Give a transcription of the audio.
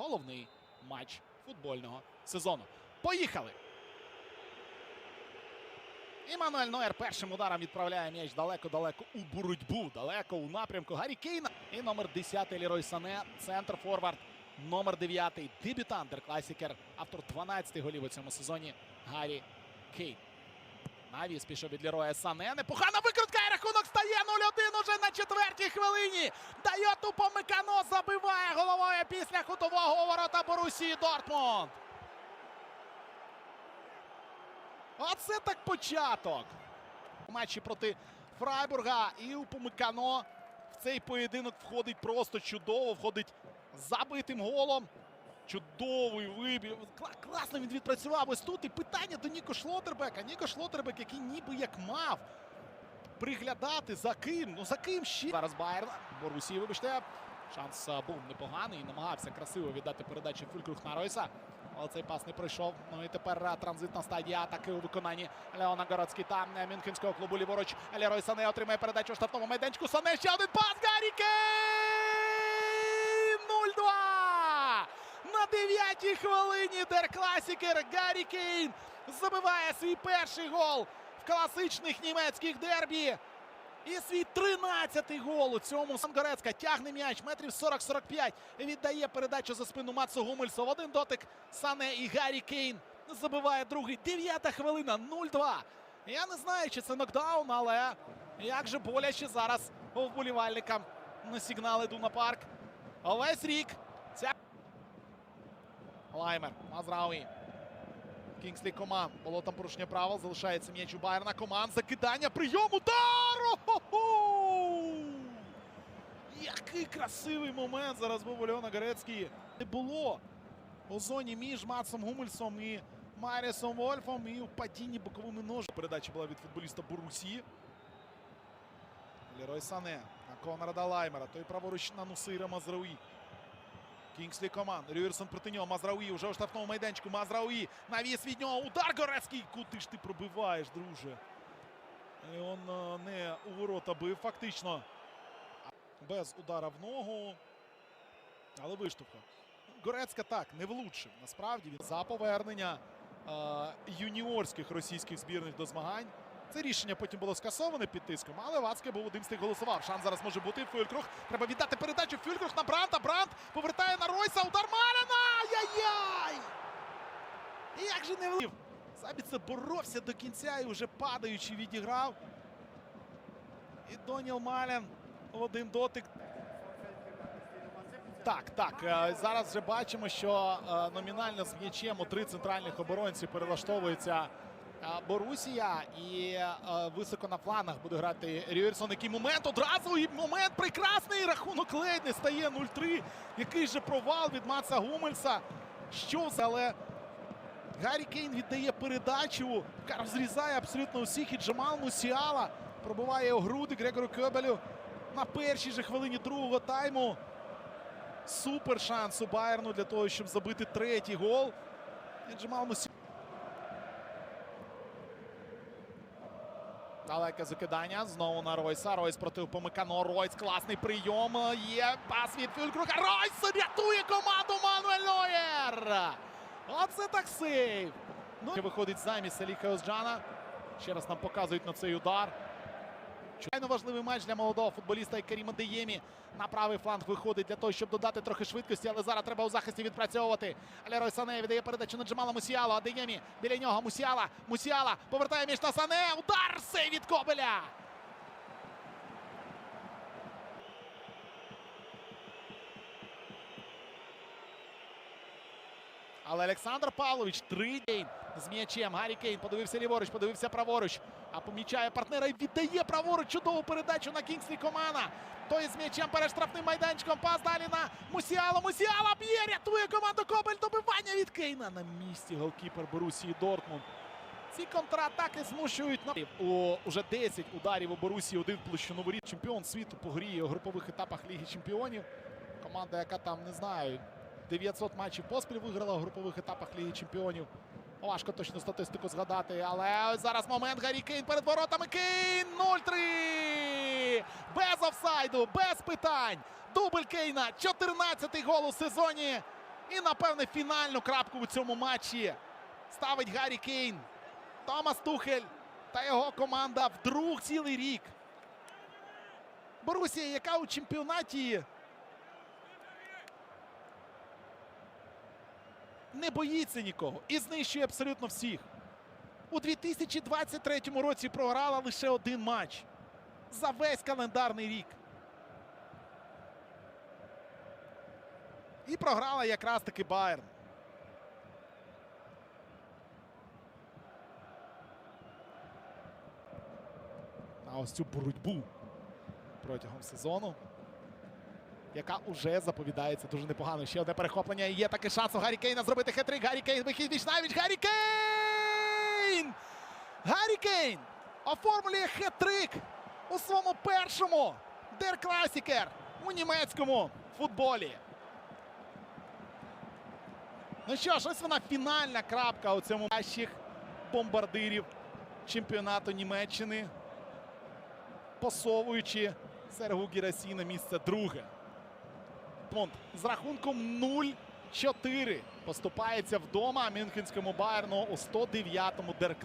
головний матч футбольного сезону. Поїхали! Імануель Нойер першим ударом відправляє м'яч далеко-далеко у боротьбу, далеко у напрямку Гаррі Кейна. І номер 10 Лірой Сане, центр форвард. Номер 9 дебютант Класікер, автор 12 голів у цьому сезоні Гаррі Кейн. Навіс пішов від Ліроя Сане. Непогана викрутка і рахунок стає 0-1 уже на четвертій хвилині. Дає Помикано, забиває головою після кутового ворота Борусії Дортмунд. Оце так початок. Матчі проти Фрайбурга і у Помикано в цей поєдинок входить просто чудово. Входить забитим голом. Чудовий вибір. Класно він відпрацював ось тут. І питання до Ніко Шлотербека. Ніко Шлотербек, який ніби як мав приглядати за ким. Ну за ким ще. Зараз Байер. Борусі, вибачте. Шанс був непоганий. Намагався красиво віддати передачу Фюлькрух на Ройса. Але цей пас не пройшов. Ну і тепер а, транзитна стадія атаки у виконанні Леона Городський та е, Мюнхенського клубу ліворуч. Лерой Сане отримає передачу у штрафному майданчику. Сане ще один пас. Гаррі 9-й хвилині деркласікер Гаррі Кейн забиває свій перший гол в класичних німецьких дербі. І свій тринадцятий гол у цьому Сангорецька тягне м'яч метрів 40-45. Віддає передачу за спину Мацу Гумельсов. Один дотик Сане і Гаррі Кейн забиває другий. Дев'ята хвилина 0-2. Я не знаю, чи це нокдаун, але як же боляче зараз вболівальникам на сигнал іду парк. Олесь рік. Лаймер. Мазрауї. Кінгслі Коман. Було там порушення правил. Залишається м'яч у Байерна. Коман. Закидання. Прийом. Удар! О-хо-хо! Який красивий момент зараз був у Леона Горецький. Не було у зоні між Матсом Гумельсом і Марісом Вольфом. І у падінні боковими ножами. Передача була від футболіста Борусі. Лерой Сане на Конрада Лаймера. Той праворуч на Нусира Мазрауї. Кінгслі Коман. Рюєрсон проти нього. Мазрауї вже у штрафному майданчику. Мазрауї. Навіс від нього. Удар Горецький. Куди ж ти пробиваєш, друже? І он е, не у ворота бив фактично. Без удара в ногу. Але виштовхав. Горецька так не влучив. Насправді він за повернення е, юніорських російських збірних до змагань. Це рішення потім було скасоване під тиском, але Вацке був один з тих голосував. Шанс зараз може бути. Фюлькрух. Треба віддати передачу. Фюлькрух на Бранта. Брант повертає на Ройса. Удар Маляна! Ай-яй! І Як же не влив? Забіце боровся до кінця і вже падаючи відіграв. І Доніл Малян в один дотик. Так, так. е, Зараз вже бачимо, що е, номінально з м'ячем у три центральних оборонці перелаштовується Борусія. І е, високо на флангах буде грати Рюєрсон. Який момент одразу і момент прекрасний. Рахунок ледь не стає 0-3. Який же провал від Маца Гумельса. Що але Гаррі Кейн віддає передачу. Кар зрізає абсолютно усіх. І Джамал Мусіала пробиває у груди Грегору Кебелю на першій же хвилині другого тайму. Супер шанс у Байерну для того, щоб забити третій гол. І Джамал Мусіала. Далеке закидання. Знову на Ройса. Ройс проти Помикано. Ройс. Класний прийом. Є пас від Фюлькруха. Ройс рятує команду Мануель Нойер. Оце так сейв. Ну, виходить замість Аліха Озджана. Ще раз нам показують на цей удар. Чайно важливий матч для молодого футболіста Каріма Деємі. На правий фланг виходить для того, щоб додати трохи швидкості, але зараз треба у захисті відпрацьовувати. Лерой Сане віддає передачу на Джамала Мусіала. А Деємі біля нього Мусіала. Мусіала повертає між на Сане. Удар! Сейв від Кобеля! Але Олександр Павлович три день з м'ячем. Гаррі Кейн подивився ліворуч, подивився праворуч. А помічає партнера і віддає праворуч чудову передачу на Кінгслі Комана. Той з м'ячем перед штрафним майданчиком. Пас далі на Мусіала. Мусіала б'є, рятує команду Кобель. Добивання від Кейна. На місці голкіпер Борусії Дортмунд. Ці контратаки змушують на у уже 10 ударів у Борусії. Один площину воріт. Чемпіон світу по грі у групових етапах Ліги Чемпіонів. Команда, яка там не знаю, 900 матчів поспіль виграла в групових етапах Ліги Чемпіонів. Важко точно статистику згадати, але ось зараз момент Гаррі Кейн перед воротами. Кейн 0-3! Без офсайду, без питань. Дубль Кейна. 14-й гол у сезоні. І, напевне, фінальну крапку у цьому матчі ставить Гаррі Кейн. Томас Тухель та його команда вдруг цілий рік. Борусія, яка у чемпіонаті не боїться нікого і знищує абсолютно всіх. У 2023 році програла лише один матч за весь календарний рік. І програла якраз таки Байерн. А ось цю боротьбу протягом сезону, яка уже заповідається дуже непогано. Ще одне перехоплення. І Є таке шанс у Гаррі Кейна зробити хитрик. Гаррі Кейн вихід віч навіч. Гаррі Кейн! Гаррі Кейн оформлює хитрик у своєму першому Дер Класікер у німецькому футболі. Ну що ж, ось вона фінальна крапка у цьому кращих бомбардирів чемпіонату Німеччини, посовуючи Сергу Гірасі на місце друге. Понт з рахунком 0-4 поступається вдома Мюнхенському Байерну у 109-му Дер